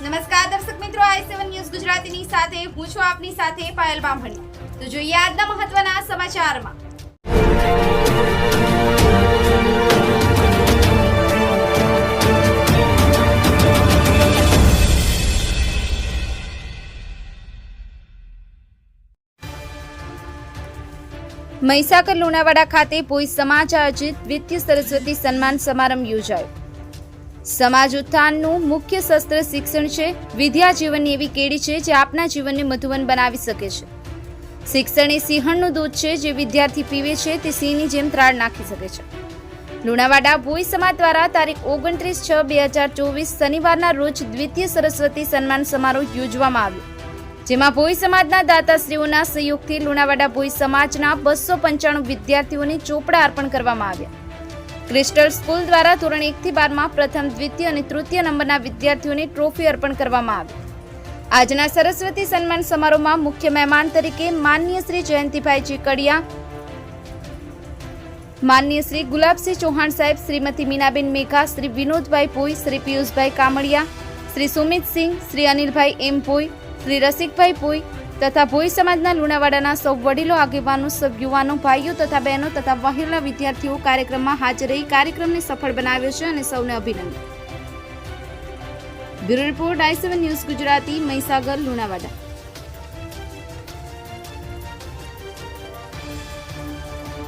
નમસ્કાર, દર્શક મિત્રો, આઈ સેવન ન્યૂઝ ગુજરાતીની સાથે, હું છું આપની સાથે પાયલ બામણી. તો જોઈએ આજના મહત્વના સમાચારમાં. મહીસાગર લુણાવાડા ખાતે ભોઈ સમાજ આયોજિત દ્વિતીય સરસ્વતી સન્માન સમારંભ યોજાયો. સમાજ ઉત્થાનનું મુખ્ય શસ્ત્ર શિક્ષણ છે. વિદ્યા જીવનની એવી કેડી છે જે આપના જીવનને મધુવન બનાવી શકે છે. શિક્ષણ એ સિંહણનું દૂધ છે જે વિદ્યાર્થી પીવે છે તે સિંહની જેમ ત્રાળ નાખી શકે છે. લુણાવાડા ભોઈ સમાજ દ્વારા તારીખ ઓગણત્રીસ છ બે હજાર ચોવીસ શનિવારના રોજ દ્વિતીય સરસ્વતી સન્માન સમારોહ યોજવામાં આવ્યો. જેમાં ભોઈ સમાજના દાતાશ્રીઓના સહયોગથી લુણાવાડા ભોઈ સમાજના બસો પંચાણું વિદ્યાર્થીઓને ચોપડા અર્પણ કરવામાં આવ્યા. ક્રિસ્ટલ સ્કૂલ દ્વારા ધોરણ એકથી બારમાં પ્રથમ, દ્વિતીય અને તૃતીય નંબરના વિદ્યાર્થીઓને ટ્રોફી અર્પણ કરવામાં આવી. આજના સરસ્વતી સન્માન સમારોહમાં મુખ્ય મહેમાન તરીકે માનનીય શ્રી જયંતિભાઈ ચીકડિયા, માનનીય શ્રી ગુલાબસિંહ ચૌહાણ સાહેબ, શ્રીમતી મીનાબેન મેઘા, શ્રી વિનોદભાઈ ભોઈ, શ્રી પિયુષભાઈ કામડિયા શ્રી સુમિતસિંહ, શ્રી અનિલભાઈ એમ ભોઈ, શ્રી રસિકભાઈ ભોઈ તથા ભોઈ સમાજના લુણાવાડાના સૌ વડીલો, આગેવાનો, સૌ યુવાનો, ભાઈઓ તથા બહેનો તથા વહેલા વિદ્યાર્થીઓ કાર્યક્રમમાં હાજર રહી કાર્યક્રમને સફળ બનાવ્યો છે અને સૌને અભિનંદન. Bureau report I news Gujarati, Mahisagar, Lunawada.